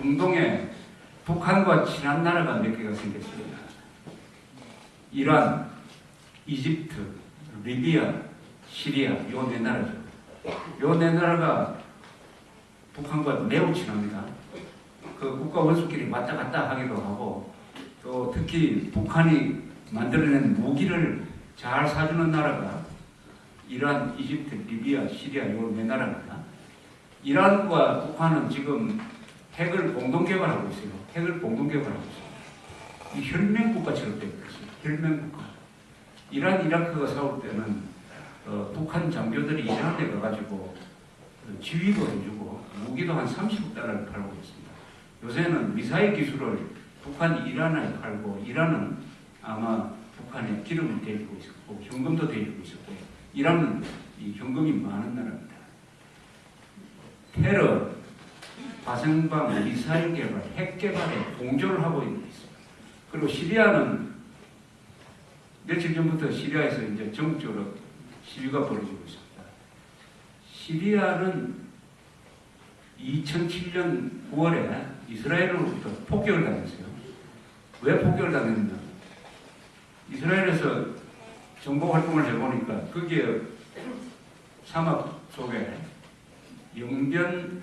중동에 북한과 친한 나라가 몇 개가 생겼습니다. 이란, 이집트, 리비아, 시리아 요 네 나라죠. 요 네 나라가 북한과 매우 친합니다. 그 국가 원수끼리 왔다 갔다 하기도 하고 또 특히 북한이 만들어낸 무기를 잘 사주는 나라가 이란, 이집트, 리비아, 시리아 요 네 나라입니다. 이란과 북한은 지금 핵을 공동 개발하고 있어요. 핵을 공동 개발하고 있어요. 이 혈맹 국가처럼 되어 있어요. 혈맹 국가. 이란, 이라크가 싸울 때는 어, 북한 장교들이 이란에 가가지고 어, 지휘도 해주고 무기도 한 30억 달러를 팔고 있습니다. 요새는 미사일 기술을 북한 이란에 팔고 이란은 아마 북한에 기름을 대주고 있었고 현금도 대주고 있었고 이란은 이 현금이 많은 나라입니다. 테러, 화생방, 미사일 개발, 핵 개발에 공조를 하고 있는 게 있습니다. 그리고 시리아는 며칠 전부터 시리아에서 이제 전국적으로 시위가 벌어지고 있습니다. 시리아는 2007년 9월에 이스라엘로부터 폭격을 당했어요. 왜 폭격을 당했냐? 이스라엘에서 정보 활동을 해보니까 거기에 사막 속에 영변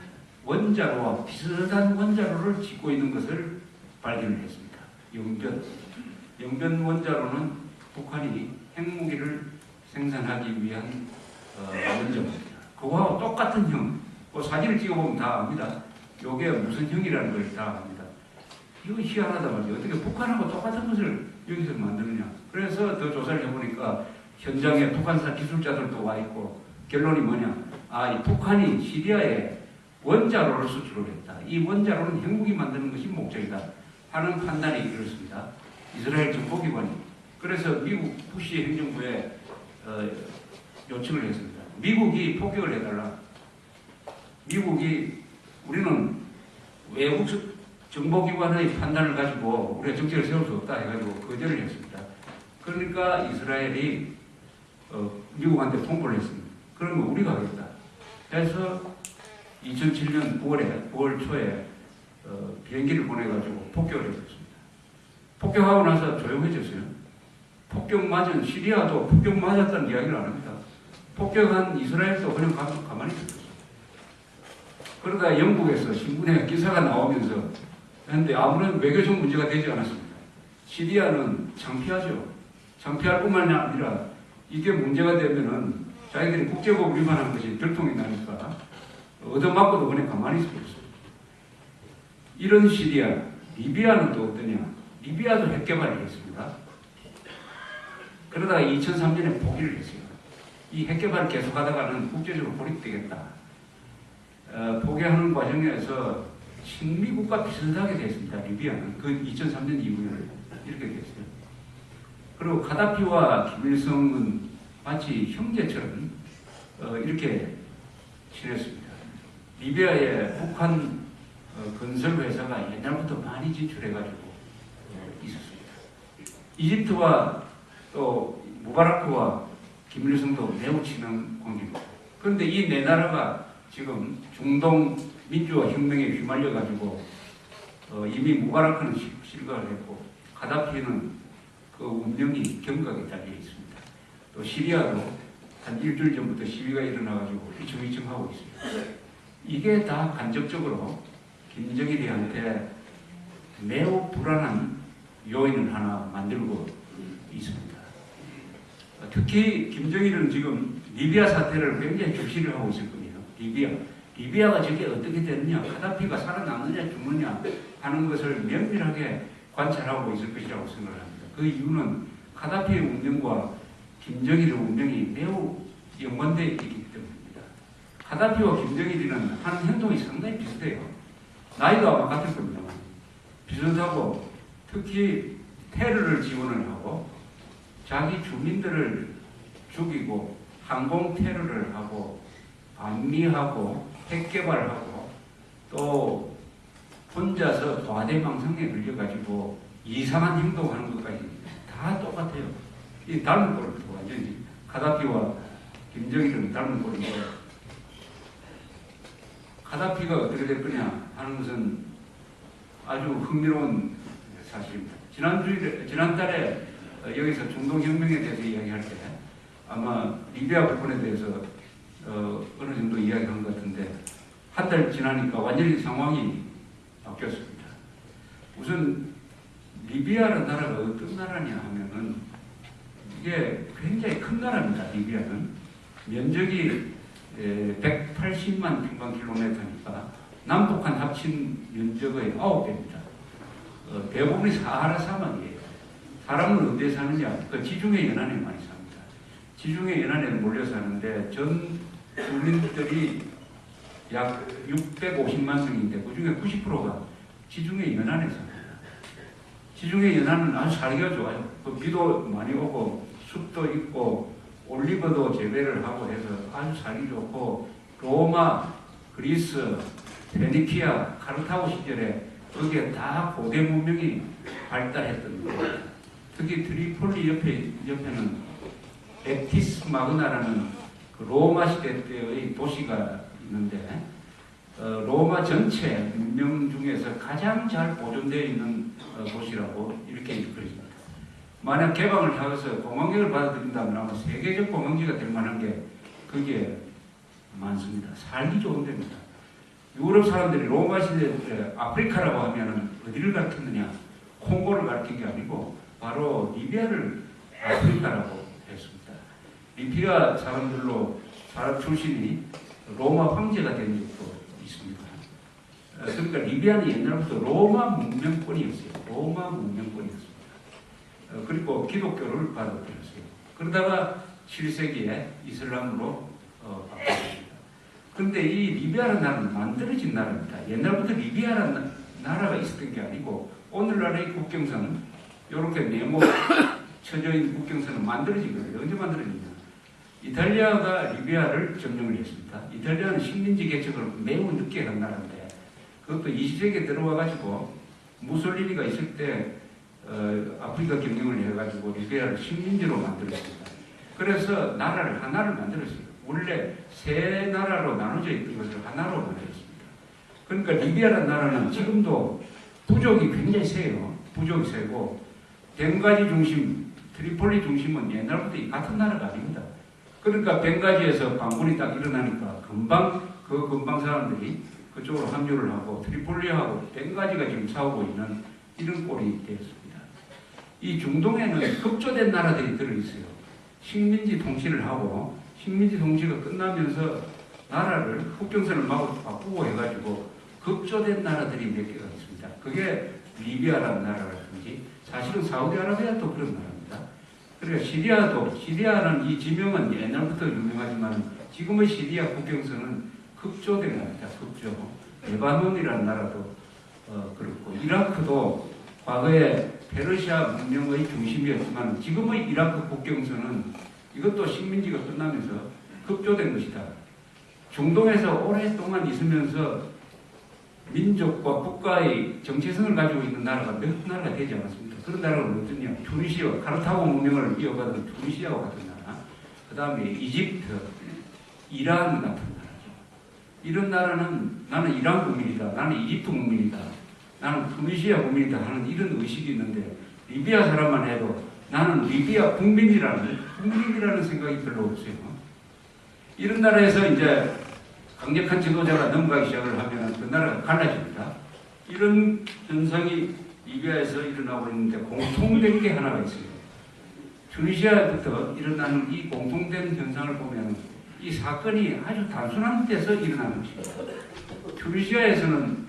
원자로와 비슷한 원자로를 짓고 있는 것을 발견을 했습니다. 영변. 영변 원자로는 북한이 핵무기를 생산하기 위한 어, 원자입니다. 그거하고 똑같은 형. 그 사진을 찍어보면 다 압니다. 요게 무슨 형이라는 걸 다 압니다. 이거 희한하다 말이에요. 어떻게 북한하고 똑같은 것을 여기서 만드느냐. 그래서 더 조사를 해보니까 현장에 북한산 기술자들도 와 있고 결론이 뭐냐. 아, 이 북한이 시리아에 원자로를 수출을 했다. 이 원자로는 핵무기 만드는 것이 목적이다. 하는 판단이 이렇습니다. 이스라엘 정보기관이. 그래서 미국 부시 행정부에 어, 요청을 했습니다. 미국이 폭격을 해달라. 미국이 우리는 외국 정보기관의 판단을 가지고 우리가 정책을 세울 수 없다 해가지고 거절을 했습니다. 그러니까 이스라엘이 어, 미국한테 통보를 했습니다. 그러면 우리가 하겠다. 해서 2007년 9월에 9월 초에 어, 비행기를 보내가지고 폭격을 했습니다. 폭격하고 나서 조용해졌어요. 폭격 맞은 시리아도 폭격 맞았다는 이야기를 안 합니다. 폭격한 이스라엘도 그냥 가, 가만히 있었어요. 그러다 영국에서 신문에 기사가 나오면서 했는데 아무런 외교적 문제가 되지 않았습니다. 시리아는 창피하죠. 창피할 뿐만 아니라 이게 문제가 되면은 자기들이 국제법 위반한 것이 들통이 나니까 얻어맞고도 그냥 가만히 있을 수 없어요. 이런 시리아, 리비아는 또 어떠냐? 리비아도 핵 개발을 했습니다. 그러다가 2003년에 포기를 했어요. 이 핵 개발을 계속하다가는 국제적으로 고립되겠다. 어, 포기하는 과정에서 친미국과 비슷하게 됐습니다. 리비아는 그 2003년 이후에는 이렇게 됐어요. 그리고 카다피와 김일성은 마치 형제처럼 어, 이렇게 지냈습니다. 리비아에 북한 어, 건설 회사가 옛날부터 많이 진출해가지고 어, 있었습니다. 이집트와 또 무바라크와 김일성도 매우 친한 관계입니다. 그런데 이 네 나라가 지금 중동 민주화 혁명에 휘말려 가지고 어, 이미 무바라크는 실- 실각을 했고 가다피는 그 운명이 경각에 달려 있습니다. 또 시리아도 한 일주일 전부터 시위가 일어나가지고 이청이청하고 있습니다. 이게 다 간접적으로 김정일이한테 매우 불안한 요인을 하나 만들고 있습니다. 특히 김정일은 지금 리비아 사태를 굉장히 주시를 하고 있을 겁니다. 리비아. 리비아가 저게 어떻게 되느냐, 카다피가 살아남느냐 죽느냐 하는 것을 면밀하게 관찰하고 있을 것이라고 생각을 합니다. 그 이유는 카다피의 운명과 김정일의 운명이 매우 연관되어 있기. 카다피와 김정일이는 하는 행동이 상당히 비슷해요. 아마 같을 겁니다. 비슷하고 특히 테러를 지원을 하고 자기 주민들을 죽이고 항공 테러를 하고 반미하고 핵 개발하고 또 혼자서 과대망상에 걸려가지고 이상한 행동하는 것까지 다 똑같아요. 이 닮은 꼴입니다. 완전히 카다피와 김정일은 닮은 꼴인데 카다피가 어떻게 될 거냐 하는 것은 아주 흥미로운 사실입니다. 지난주에, 지난달에 어, 여기서 중동혁명에 대해서 이야기할 때 아마 리비아 부분에 대해서 어, 어느 정도 이야기한 것 같은데 한 달 지나니까 완전히 상황이 바뀌었습니다. 우선 리비아라는 나라가 어떤 나라냐 하면은 이게 굉장히 큰 나라입니다. 리비아는 면적이 180만 평방킬로미터니까 남북한 합친 면적의 9배입니다. 어, 대부분이 사하라 사막이에요. 사람은 어디에 사느냐? 그 지중해 연안에 많이 삽니다. 지중해 연안에 몰려 사는데 전 주민들이 약 650만 명인데 그 중에 90%가 지중해 연안에 삽니다. 지중해 연안은 아주 살기가 좋아요. 그 비도 많이 오고 숲도 있고 올리브도 재배를 하고 해서 아주 살기 좋고 로마, 그리스, 페니키아, 카르타고 시절에 거기에 다 고대 문명이 발달했던 거예요. 특히 트리폴리 옆에, 옆에는 에티스 마그나라는 그 로마 시대 때의 도시가 있는데 어, 로마 전체 문명 중에서 가장 잘 보존되어 있는 어, 곳이라고 이렇게 일컬어집니다. 만약 개방을 하여서 공항객을 받아들인다면 아마 세계적 공항지가 될 만한 게 거기에 많습니다. 살기 좋은 데입니다. 유럽 사람들이 로마 시대 때 아프리카라고 하면 어디를 가르쳤느냐? 콩고를 가르친 게 아니고 바로 리비아를 아프리카라고 했습니다. 리비아 사람들로 사람 출신이 로마 황제가 된 적도 있습니다. 어, 그러니까 리비아는 옛날부터 로마 문명권이었어요. 로마 문명권이었습니다. 어, 그리고 기독교를 받아들였어요. 그러다가 7세기에 이슬람으로 어, 바뀌었습니다. 그런데 이 리비아라는 나라는 만들어진 나라입니다. 옛날부터 리비아라는 나라가 있었던 게 아니고 오늘날의 국경선은 이렇게 네모 쳐져 있는 국경선은 만들어진 거예요. 언제 만들어졌냐? 이탈리아가 리비아를 점령을 했습니다. 이탈리아는 식민지 개척을 매우 늦게 한 나라인데 그것도 20세기에 들어와 가지고 무솔리니가 있을 때 어, 아프리카 경영을 해가지고 리비아를 식민지로 만들었습니다. 그래서 나라를 하나를 만들었어요. 원래 세 나라로 나눠져 있던 것을 하나로 만들었습니다. 그러니까 리비아라는 나라는 지금도 부족이 굉장히 세요. 부족이 세고 벵가지 중심, 트리폴리 중심은 옛날부터 같은 나라가 아닙니다. 그러니까 벵가지에서 반군이 딱 일어나니까 금방 그 금방 사람들이 그쪽으로 합류를 하고 트리폴리하고 벵가지가 지금 싸우고 있는 이런 꼴이 되었습니다. 이 중동에는 급조된 나라들이 들어있어요. 식민지 통치를 하고 식민지 통치가 끝나면서 나라를 국경선을 마구 바꾸고 해가지고 급조된 나라들이 몇 개가 있습니다. 그게 리비아라는 나라라든지 사실은 사우디아라비아도 그런 나라입니다. 그러니까 시리아도 시리아는 이 지명은 옛날부터 유명하지만 지금의 시리아 국경선은 급조된 겁니다. 급조. 레바논이라는 나라도 어, 그렇고 이라크도 과거에 페르시아 문명의 중심이었지만 지금의 이라크 국경선은 이것도 식민지가 끝나면서 급조된 것이다. 중동에서 오랫동안 있으면서 민족과 국가의 정체성을 가지고 있는 나라가 몇 나라가 되지 않았습니까? 그런 나라가 어디냐? 투니시아, 카르타고 문명을 이어받은 투니시아와 같은 나라, 그 다음에 이집트, 이란 같은 나라죠. 이런 나라는 나는 이란 국민이다, 나는 이집트 국민이다, 나는 투니시아 국민이다 하는 이런 의식이 있는데 리비아 사람만 해도 나는 리비아 국민이라는 국민이라는 생각이 별로 없어요. 이런 나라에서 이제 강력한 지도자가 넘어가기 시작을 하면 그 나라가 갈라집니다. 이런 현상이 리비아에서 일어나고 있는데 공통된 게 하나가 있어요. 튜니시아부터 일어나는 이 공통된 현상을 보면 이 사건이 아주 단순한 데서 일어나는 것입니다. 튜니시아에서는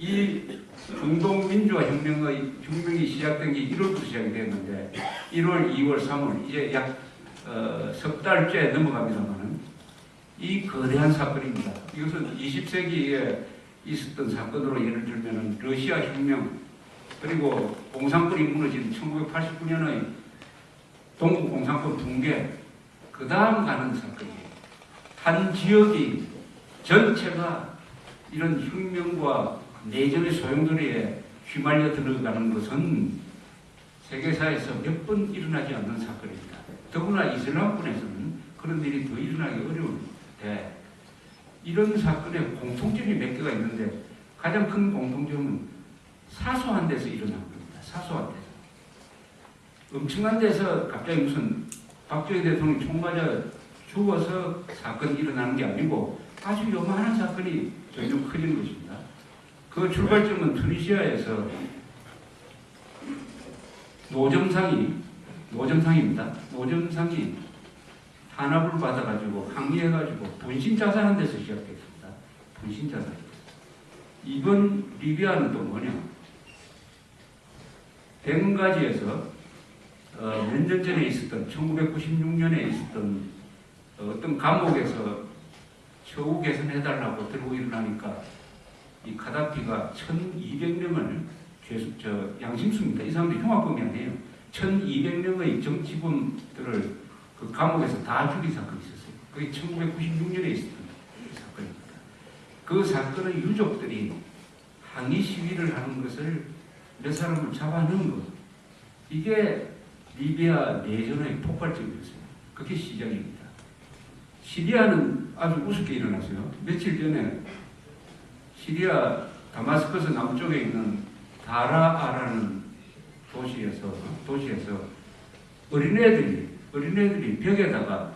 이 중동 민주화 혁명의 혁명이 시작된 게 1월부터 시작이 됐는데 1월, 2월, 3월 이제 약 어, 석 달째 넘어갑니다만은 이 거대한 사건입니다. 이것은 20세기에 있었던 사건으로 예를 들면 러시아 혁명 그리고 공산권이 무너진 1989년의 동국 공산권 붕괴 그 다음 가는 사건이에요. 한 지역이 전체가 이런 혁명과 내전의 소용돌이에 휘말려 들어가는 것은 세계사에서 몇 번 일어나지 않는 사건입니다. 더구나 이슬람권에서는 그런 일이 더 일어나기 어려운데 이런 사건에 공통점이 몇 개가 있는데 가장 큰 공통점은 사소한 데서 일어난 겁니다. 사소한 데서. 엄청난 데서 갑자기 무슨 박정희 대통령 총 맞아 죽어서 사건이 일어나는 게 아니고 아주 요만한 사건이 점점 커지는 것입니다. 그 출발점은 투니시아에서 노점상이 노점상입니다. 노점상이 탄압을 받아가지고 항의해가지고 분신 자살한 데서 시작됐습니다. 분신 자살. 이번 리비아는 또 뭐냐? 벵가지에서 어, 몇년 전에 있었던 1996년에 있었던 어, 어떤 감옥에서 처우 개선해달라고 들고 일어나니까 이 카다피가 1,200명을 죄수, 저 양심수입니다. 이 사람들 흉악범이 아니에요. 1,200명의 정치범들을 그 감옥에서 다 죽인 사건이 있었어요. 그게 1996년에 있었던 사건입니다. 그 사건의 유족들이 항의 시위를 하는 것을 몇 사람을 잡아넣은 것. 이게 리비아 내전의 폭발점이었어요. 그게 시작입니다. 시리아는 아주 우습게 일어났어요. 며칠 전에 시리아 다마스커스 남쪽에 있는 다라아라는 도시에서 도시에서 어린애들이 어린애들이 벽에다가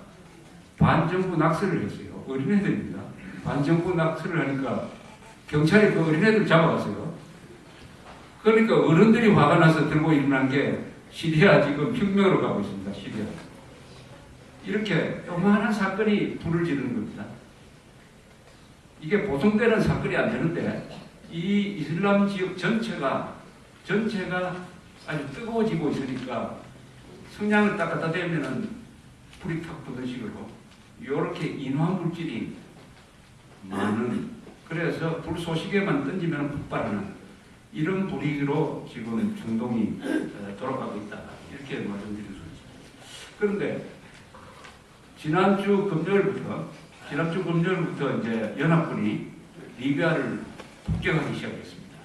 반정부 낙서를 했어요. 어린애들입니다. 반정부 낙서를 하니까 경찰이 그 어린애들 잡아갔어요. 그러니까 어른들이 화가 나서 들고 일어난 게 시리아 지금 혁명으로 가고 있습니다. 시리아. 이렇게 요만한 사건이 불을 지르는 겁니다. 이게 보통되는 사건이 안 되는데 이 이슬람 지역 전체가 전체가 아주 뜨거워지고 있으니까 성냥을 딱 갖다 대면은 불이 탁 붙는 식으로 이렇게 인화 물질이 많은 그래서 불쏘시개만 던지면 폭발하는 이런 분위기로 지금 중동이 어, 돌아가고 있다 이렇게 말씀드릴 수 있습니다. 그런데 지난주 금요일부터 지난주 금요일부터 이제 연합군이 리비아를 폭격하기 시작했습니다.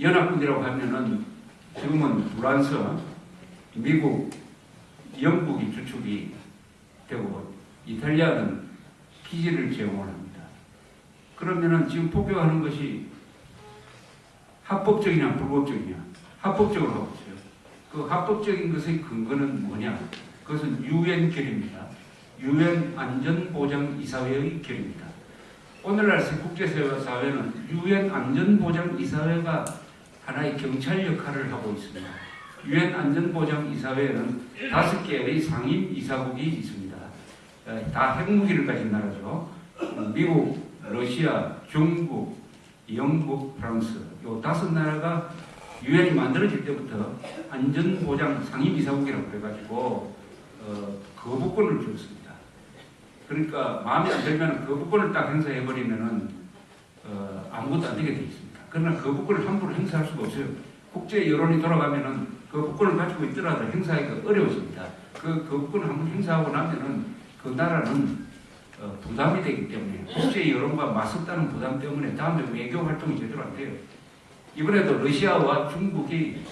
연합군이라고 하면은 지금은 프랑스, 미국, 영국이 주축이 되고 이탈리아는 기지를 제공합니다. 그러면은 지금 폭격하는 것이 합법적이냐 불법적이냐 합법적으로 하고 있어요. 그 합법적인 것의 근거는 뭐냐? 그것은 유엔 결의입니다. 유엔 안전보장이사회의 결의입니다. 오늘날 국제사회는 유엔 안전보장이사회가 하나의 경찰 역할을 하고 있습니다. 유엔 안전보장이사회에는 다섯 개의 상임 이사국이 있습니다. 어, 다 핵무기를 가진 나라죠. 어, 미국, 러시아, 중국, 영국, 프랑스 요 다섯 나라가 유엔이 만들어질 때부터 안전보장 상임이사국이라고 해가지고 어, 거부권을 줬습니다. 그러니까 마음에 안 들면 거부권을 딱 행사해버리면은 어, 아무것도 안 되게 돼 있습니다. 그러나 거부권을 함부로 행사할 수가 없어요. 국제 여론이 돌아가면은 거부권을 가지고 있더라도 행사하기가 어려워집니다. 그 거부권을 한번 행사하고 나면은 그 나라는 어, 부담이 되기 때문에 국제 여론과 맞섰다는 부담 때문에 다음에 외교 활동이 제대로 안 돼요. 이번에도 러시아와 중국이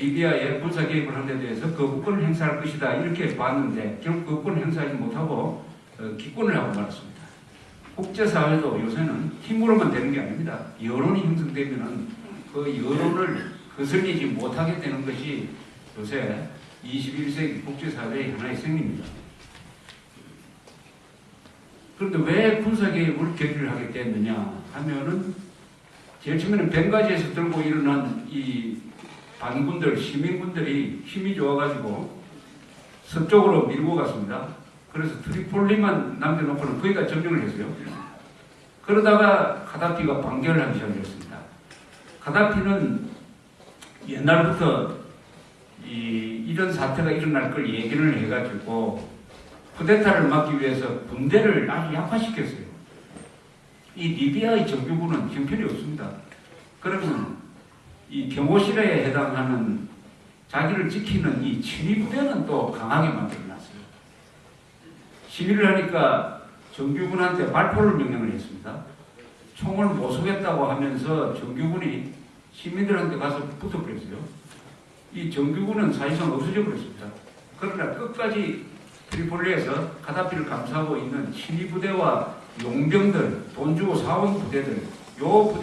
리비아에 군사 개입을 하는 데 대해서 거부권을 행사할 것이다 이렇게 봤는데 결국 거부권을 행사하지 못하고 어, 기권을 하고 말았습니다. 국제사회도 요새는 힘으로만 되는 게 아닙니다. 여론이 형성되면은 그 여론을 거슬리지 못하게 되는 것이 요새 21세기 국제사회의 하나의 생리입니다. 그런데 왜 군사개입을 결의를 하게 됐느냐 하면은 제일 처음에는 벵가지에서 들고 일어난 이 반군들, 시민군들이 힘이 좋아가지고 서쪽으로 밀고 갔습니다. 그래서 트리폴리만 남겨놓고는 거기가 점령을 했어요. 그러다가 카다피가 반격을 하기 시작했습니다. 카다피는 옛날부터 이, 이런 사태가 일어날 걸 얘기를 해가지고 쿠데타를 막기 위해서 군대를 아주 약화시켰어요. 이 리비아의 정규군은 형편이 없습니다. 그러면 이 경호실에 해당하는 자기를 지키는 이 친위 부대는 또 강하게 만들어놨어요. 시위를 하니까 정규군한테 발포를 명령을 했습니다. 총을 못 쏘겠다고 하면서 정규군이 시민들한테 가서 붙어버렸어요. 이 정규군은 사실상 없어져 버렸습니다. 그러나 끝까지 트리폴리에서 카다피를 감싸고 있는 친위 부대와 용병들, 돈 주고 사온 부대들, 요 부대